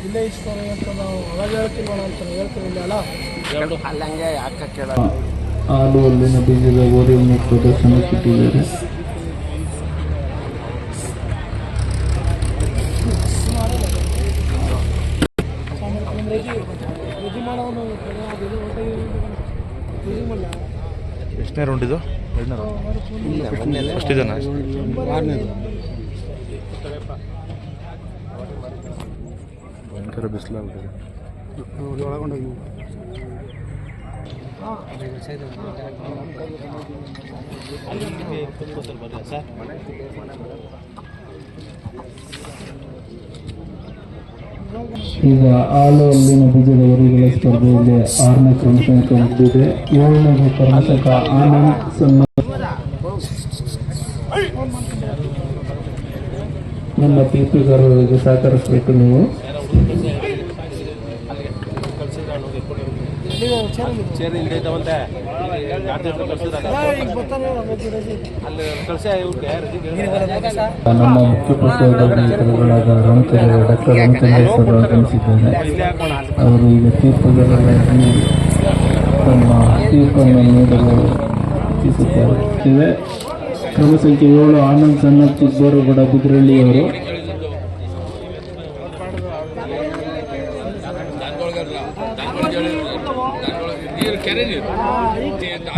ಇಲ್ಲೇ ಅಂತ ನಾವು ಅವಾಗ ಹೇಳ್ತೀವಲ್ಲ ಅಂತ ಹೇಳ್ತೀವಿ ಅಲ್ಲ ಅಲ್ಲಂಗೆ ಯಾಕೆ ಕೇಳೋದು ಹಾಲು ಅಲ್ಲಿನ ಬೀಜದ ಓರಿಯನ್ನು ಪ್ರದರ್ಶನಕ್ಕಿಟ್ಟಿದ್ದಾರೆ ಎಷ್ಟನೇ ರೌಂಡ್ ಇದು? ಎರಡನೇ ರೌಂಡ್ ಫಸ್ಟ್ ಇದನ್ನ? ಭಯಂಕರ ಬಿಸಿಲಾಗ್ಬಿಟ್ಟಿದೆ. ಒಳಗೊಂಡೋಗಿ ಈಗ ಆಲು ಅಲ್ಲಿನ ಬೀಜದ ವರಿಗಳ ಸ್ಪರ್ಧೆಯಲ್ಲಿ ಆರನೇ ಕ್ರಮಾಂಕ ಮುಗಿದಿದೆ ಏಳನೇ ಕರ್ನಾಟಕ ಆನಂದ್ ಸಣ್ಣ ನಮ್ಮ ತೀರ್ಪುಗಾರರಿಗೆ ಸಹಕರಿಸಬೇಕು ನೀವು. ಚೇರ್ ಇಲ್ಲಿ ಐತವಂತೆ ಅಲ್ಲಿ ಇವ್ರಿಗೆ ನಮ್ಮ ಮುಖ್ಯ ಪ್ರತಿಯೋಗಿಗಳಾದ ರಾಮಚಂದ್ರ ಡಾಕ್ಟರ್ ರಾಮಚಂದ್ರೇಶ್ವರ ಆಗಮಿಸಿದ್ದಾರೆ ಅವರು ಈಗ ತಮ್ಮ ತೀರ್ಪನ್ನು ನೀಡಲು ಇಚ್ಛಿಸುತ್ತಾರೆ. ಕ್ರಮ ಸಂಖ್ಯೆ ಏಳು ಆನಂದ್ ಸಣ್ಣ ಚಿಕ್ಕಬೋರುಗೌಡ ಬಿದ್ರಳ್ಳಿಯವರು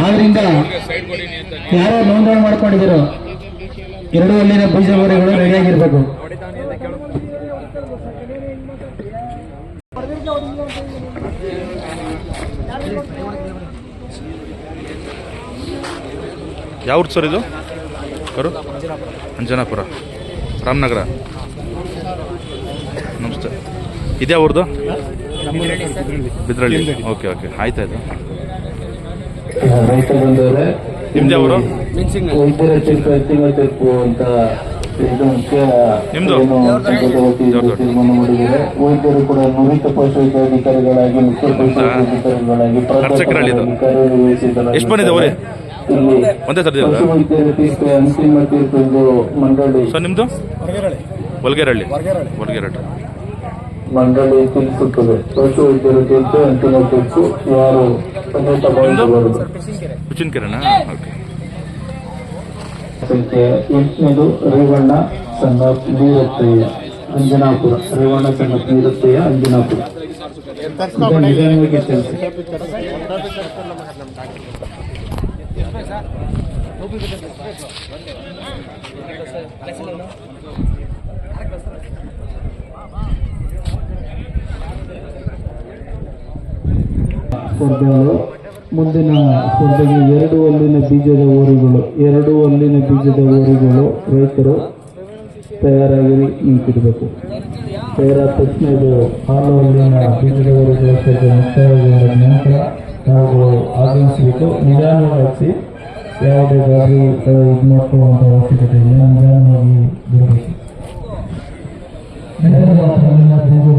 ಆದ್ರಿಂದ ಯಾರೋ ನೋಂದಣಿ ಮಾಡ್ಕೊಂಡಿದ್ದೀರೋ ಎರಡು ಅಲ್ಲಿನ ಬೀಜಗೋರೆಗಳು ರೆಡಿಯಾಗಿರ್ಬೇಕು ಯಾವ ಸರ್ ಇದು? ಕರು? ಅಂಜನಾಪುರ. ರಾಮನಗರ. ನಮಸ್ತೆ. ಇದ್ಯಾವ್ರದ್ದು ಬಿದ್ರಳ್ಳಿ. Okay okay. ಆಯ್ತಾಯ್ತು. ರೈತ ಬಂದವರೇ ನಿಮ್ದು ಅವರು ವೈದ್ಯರ ತೀರ್ಪು ಅಂತಿಮ ತೀರ್ಪು ಅಂತ ಇದು ಮುಖ್ಯ ನಿಮ್ದು? ಏನು ತೀರ್ಮಾನ ಮಾಡಿದ್ದಾರೆ. ವೈದ್ಯರು ಕೂಡ ನುರಿತ ಪಶುವೈದ್ಯಾಧಿಕಾರಿಗಳಾಗಿ ಮುಖ್ಯ ಪಶುವೈದ್ಯಾಧಿಕಾರಿಗಳಾಗಿ ಕಾರ್ಯನಿರ್ವಹಿಸಿದ್ದಾರೆ. ಎಷ್ಟು ಬಂದಿದೆ ಅವರೇ ಇಲ್ಲಿ ಒಂದೇ ಸರ್ದಿ ಪಶುವೈದ್ಯರ ತೀರ್ಪು ಅಂತಿಮ ತೀರ್ಪು ಎಂದು ಮಂಡಳಿ. ಸರ್ ಹೊಲ್ಗೇರಹಳ್ಳಿ ಹೊಲ್ಗೇರಹಳ್ಳಿ ಮಂಡಳಿ ತಿಳಿಸುತ್ತದೆ. ಪಶುವೈದ್ಯರ ತೀರ್ಪು ಅಂತಿಮ ತೀರ್ಪು ಯಾರು? ಸಂಖ್ಯೆ ಎಂಟನೇದು ರೇವಣ್ಣ ಸಂಘ ನೀರತ್ತಯ್ಯ ಅಂಜನಾಪುರ. ರೇವಣ್ಣ ಸಂಘ ನೀರತ್ತಯ್ಯ ಅಂಜನಾಪುರ. ತಿಳಿಸಿ. ಸ್ಪರ್ಧೆಗಳು ಮುಂದಿನ ಸ್ಪರ್ಧೆಗೆ ಎರಡು ಹಲ್ಲಿನ ಬೀಜದ ಊರುಗಳು ಎರಡು ಹಲ್ಲಿನ ಬೀಜದ ಊರುಗಳು ರೈತರು ತಯಾರಾಗಿ ನಿಂತಿರಬೇಕು. ತಯಾರಾದ ತಕ್ಷಣ ಇದು ಹಾಲು ಅಲ್ಲಿನ ಬೀಜದ ಊರುಗಳ ಸ್ಪರ್ಧೆ ಮುಕ್ತಾಯವಾದ ನಂತರ ನಾವು ಆಗಮಿಸಬೇಕು. ನಿಧಾನವಾಗಿ ಯಾವುದೇ ಗಾಡಿ ಇದು ಮಾಡ್ಕೊಳ್ಳುವಂಥ ಅವಶ್ಯಕತೆ ಇಲ್ಲ. ನಿಧಾನವಾಗಿ ಬರಬೇಕು ಬೀಜದ ಅಲ್ಲಿನ ಬೀಜದ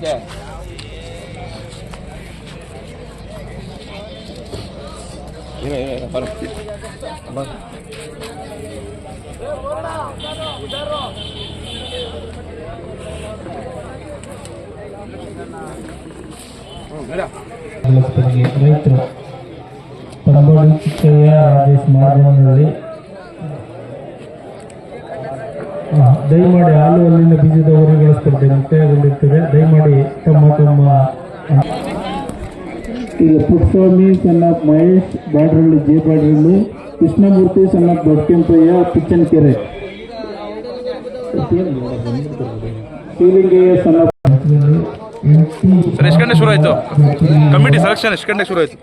ಸ್ಪರ್ಧೆ ತಯಾರಾಗಿದ್ದಾರೆ ಹಿಡ್ಕೊ ಹಿಂಗೆ ಸ್ಪರ್ಧೆಗೆ ರೈತರು ತಂಬಾಳು ಚಿಕ್ಕಯ್ಯ ರಾಜೇಶ್ ಮಾರ್ಗನಲ್ಲಿ ದಯಮಾಡಿ ಹಾಲು ಅಲ್ಲಿನ ಬೀಜದ ಊರುಗಳ ಸ್ಪರ್ಧೆ ಮುಕ್ತಾಯಗೊಂಡಿರ್ತದೆ ದಯಮಾಡಿ ತಮ್ಮ ತಮ್ಮ ಈಗ ಪುಟ್ಸ್ವಾಮಿ ಸಣ್ಣ ಮಹೇಶ್ ಬಾಡ್ರಳ್ಳಿ ಜೆ ಬಾಡ್ರಳ್ಳಿ ಕೃಷ್ಣಮೂರ್ತಿ ಸಣ್ಣ ದೊಡ್ಡಕೆಂಪಯ್ಯ ಪಿಚ್ಚನಕೆರೆ. ಶಿವಲಿಂಗಯ್ಯ ಸಣ್ಣ ಸರ್ ಎಷ್ಟು ಗಂಟೆ ಶುರು ಆಯಿತು? ಕಮಿಟಿ ಸೆಲೆಕ್ಷನ್ ಎಷ್ಟು ಗಂಟೆ ಶುರು ಆಯಿತು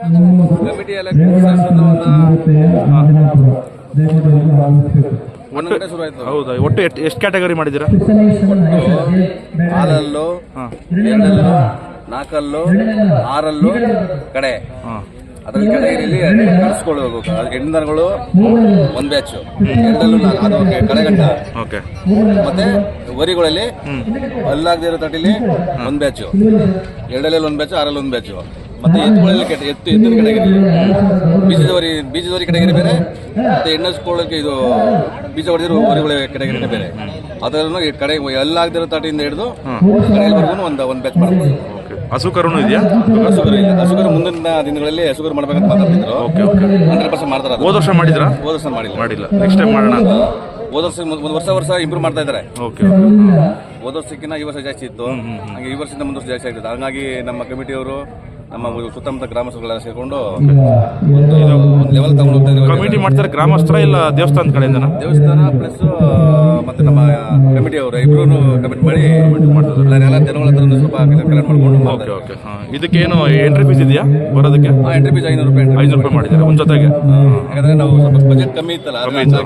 ಕಮಿಟಿ ಗಂಟೆ ಶುರು ಆಯ್ತು ಹೌದಾ? ಒಟ್ಟು ಎಷ್ಟು ಎಷ್ಟು ಕ್ಯಾಟಗರಿ ಮಾಡಿದ್ದೀರಾ? ಹಾಲಲ್ಲು ಎರಡಲ್ಲು ನಾಲ್ಕಲ್ಲು ಆರಲ್ಲು ಕಡೆ. ಹಾಂ. ಅದ್ರಲ್ಲಿ ಕೆಳಗಿರಿಲಿ ಕಳಿಸ್ಕೊಂಡು ಹೋಗ್ಬೇಕು ಅದು ಹೆಣ್ಣು ಒಂದು ಬ್ಯಾಚು ಎರಡಲ್ಲೂ ನಾಲ್ಕು. ಅದು ಕಡೆಗಂಟ. ಓಕೆ. ಮತ್ತೆ ವರಿಗಳಲ್ಲಿ ಅಲ್ಲಾಗದೇ ಇರೋ ತಟ್ಟಿಲಿ ಒಂದು ಬ್ಯಾಚು ಎರಡಲ್ಲಿ ಒಂದು ಬ್ಯಾಚು ಆರಲ್ಲಿ ಒಂದು ಬ್ಯಾಚು ಮತ್ತೆ ಎತ್ತುಗಳಲ್ಲಿ ಕೆಟ್ಟ ಎತ್ತು ಎತ್ತಿನ ಕಡೆಗೆ ಬೀಜದವರಿ ಬೀಜದವರಿ ಕಡೆಗೆ ಬೇರೆ ಮತ್ತೆ ಎಣ್ಣಸ್ಕೊಳ್ಳೋಕೆ ಇದು ಬೀಜ ಹೊಡೆದಿರೋ ವರಿಗಳ ಕಡೆಗೆ ಬೇರೆ. ಅದರಲ್ಲೂ ಈ ಕಡೆ ಎಲ್ಲಾಗದಿರೋ ತಾಟಿಯಿಂದ ಹಿಡಿದು ಕಡೆಯವರೆಗೂ ಒಂದು ಒಂದು ಬ್ಯಾಚ್ ಮಾಡ್ಬೋದು. ಹಸು ಕರುನು ಇದೆಯಾ? ಹಸುಗರು ಇಲ್ಲ. ಹಸುಗರು ಮುಂದಿನ ದಿನಗಳಲ್ಲಿ ಹಸುಗರು ಮಾಡ್ಬೇಕಂತ ಮಾತಾಡ್ತಿದ್ರು. Okay okay. ಹಂಡ್ರೆಡ್ ಪರ್ಸೆಂಟ್ ಮಾಡ್ತಾರೆ. ಹೋದ ವರ್ಷ ಮಾಡಿದ್ರ? ಹೋದ ವರ್ಷ ಮಾಡಿಲ್ಲ. ಮಾಡಿಲ್ಲ. ನೆಕ್ಸ್ಟ್ ಟೈಮ್ ಮಾಡೋಣ. ಅಂತ ಹೋದ ವರ್ಷ ಒಂದು ವರ್ಷ ವರ್ಷ ಇಂಪ್ರೂವ್ ಮಾಡ್ತಾ ಇದ್ದಾರೆ. Okay okay. ಹೋದ ವರ್ಷಕ್ಕಿಂತ ಈ ವರ್ಷ ಜಾಸ್ತಿ ಇತ್ತು. ಹಾಗೆ ಈ ವರ್ಷದಿಂದ ಮುಂದೆ ವರ್ಷ ಜಾಸ್ತಿ ಆಗ್ತದೆ. ಹಂಗಾಗಿ ನಮ್ಮ ಕಮಿಟಿಯವರು ನಮ್ಮ ಸುತ್ತಮುತ್ತ ಗ್ರಾಮಸ್ಥರುಗಳನ್ನ ಸೇರ್ಕೊಂಡು ಒಂದು ಲೆವೆಲ್ ತಗೊಂಡು ಹೋಗ್ತಾ ಇದ್ದೀವಿ. ಕಮಿಟಿ ಮಾಡ್ತಾರೆ ಗ್ರಾಮಸ್ಥರ ಇಲ್ಲ ದೇವಸ್ಥಾನದ ಕಡೆಯಿಂದ ದೇವಸ್ಥಾನ ಪ್ಲಸ್ ಮತ್ತೆ ನಮ್ಮ ಕಮಿಟಿಯವರು ಇಬ್ರು ಕಮಿಟಿ ಮಾಡಿ ಮಾಡ್ತಾರೆ ಎಲ್ಲ ಜನಗಳ ಹತ್ರ ಸ್ವಲ್ಪ ಕಲೆಕ್ಟ್ ಮಾಡ್ಕೊಂಡು ಓಕೆ ಓಕೆ ಹಾಂ ಇದಕ್ಕೇನು ಎಂಟ್ರಿ ಫೀಸ್ ಇದೆಯಾ ಬರೋದಕ್ಕೆ? ಎಂಟ್ರಿ ಫೀಸ್ ಐನೂರು ರೂಪಾಯಿ ಐನೂರು ರೂಪಾಯಿ ಮಾಡಿದ್ದಾರೆ ಒಂದು ಜೊತೆಗೆ. ಯಾಕಂದ್ರೆ ನಾವು ಸ್ವಲ್ಪ ಬಜೆಟ್ ಕಮ್ಮಿ ಇತ್ತಲ್ಲ ಐನೂರು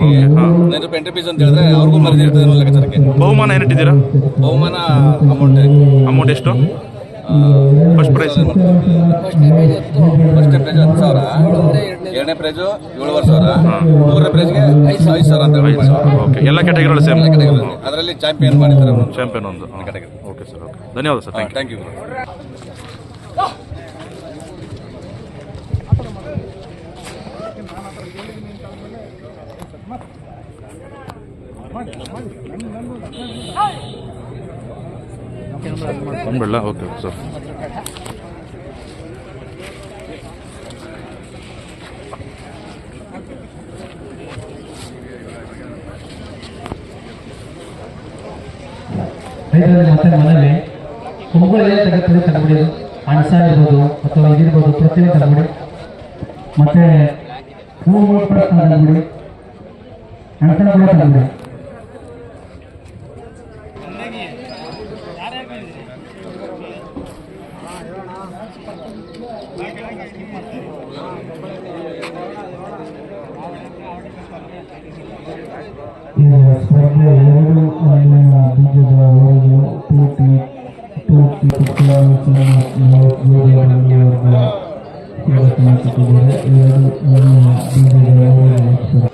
ರೂಪಾಯಿ ಎಂಟ್ರಿ ಫೀಸ್ ಅಂತ ಹೇಳಿದ್ರೆ ಅವ್ರಿಗೂ ಮರದಿರ್ತದೆ ಲೆಕ್ಕಾಚಾರಕ್ಕೆ. ಬಹುಮಾನ ಏನಿಟ್ಟಿದ್ದೀರಾ? ಬಹುಮಾನ ಅಮೌಂಟ್ ಅಮೌಂಟ್ ಎಷ್ಟು? ಫಸ್ಟ್ ಪ್ರೈಸ್ ಫಸ್ಟ್ ಪ್ರೈಸ್ ಹತ್ತು ಸಾವಿರ. ಎರಡನೇ ಪ್ರೈಸು ಏಳುವರೆ ಸಾವಿರ. ಮೂರನೇ ಪ್ರೈಸ್ಗೆ ಐದು ಐದು ಸಾವಿರ ಅಂತ ಐದು ಸಾವಿರ. ಓಕೆ ಎಲ್ಲ ಕ್ಯಾಟಗರಿಗಳು ಸೇಮ್. ಅದರಲ್ಲಿ ಚಾಂಪಿಯನ್ ಮಾಡಿದ್ದಾರೆ ಚಾಂಪಿಯನ್ ಒಂದು. ಕ್ಯಾಟಗರಿ ಓಕೆ ಸರ್ ಓಕೆ ಧನ್ಯವಾದ ಸರ್ ಥ್ಯಾಂಕ್ ಯು ಬಂದ್ಬಿಡಲ್ಲ ಓಕೆ ಸರ್ ರೈತರಲ್ಲಿ ಮತ್ತೆ ಮನವಿ ಕೊಂಬುಗಳೇ ತೆಗೆದು ತಗೊಬಿಡಿ ಅಣಸ ಇರ್ಬೋದು ಅಥವಾ ಇದಿರ್ಬೋದು, ಪ್ರತಿಯೊಂದು ತಗೊಂಡು ಮತ್ತೆ ಹೂವುಗಳು ಕೂಡ ತಗೊಂಡು ಕೂಡ ತಗೊಬಿಡಿ ಸ್ಪರ್ಧೆ ಎರಡು ಅಲ್ಲಿನ ಬೀಜದ ಹೊರಗೆ ಟೂಟಿ ಟೂಟಿ ಮಾತುತ್ತಿದ್ದಾರೆ ಎರಡು ಅಲ್ಲಿನ ಬೀಜದ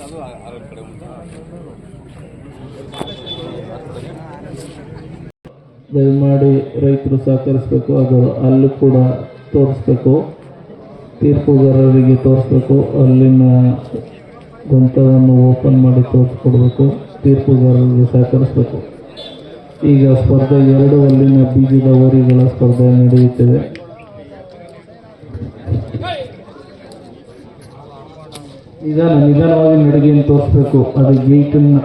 ಹೊರಗೆ ದಯಮಾಡಿ ರೈತರು ಸಹಕರಿಸಬೇಕು, ಅದು ಅಲ್ಲೂ ಕೂಡ ತೋರಿಸ್ಬೇಕು. ತೀರ್ಪುಗಾರರಿಗೆ ತೋರಿಸ್ಬೇಕು, ಅಲ್ಲಿನ ಗ್ರಂಥವನ್ನು ಓಪನ್ ಮಾಡಿ ತೋರಿಸ್ಕೊಡ್ಬೇಕು, ತೀರ್ಪುಗಾರರಿಗೆ ಸಹಕರಿಸಬೇಕು. ಈಗ ಸ್ಪರ್ಧೆ ಎರಡು, ಅಲ್ಲಿನ ಬೀಜದ ಓರಿಗಳ ಸ್ಪರ್ಧೆ ನಡೆಯುತ್ತಿದೆ. ನಿಧಾನ, ನಿಧಾನವಾಗಿ ನಡಿಗೆಯನ್ನು ತೋರಿಸ್ಬೇಕು. ಅದು ಗೇಟನ್ನು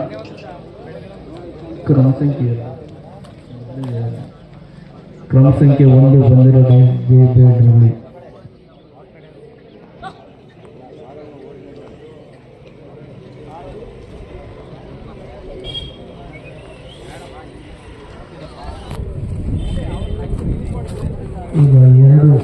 ಕ್ರಮ ಸಂಖ್ಯೆ ಕ್ರಮ ಸಂಖ್ಯೆ ಒಂದು ಬಂದಿರೋ ದೇವದಲ್ಲಿ ಈಗ ಎರಡು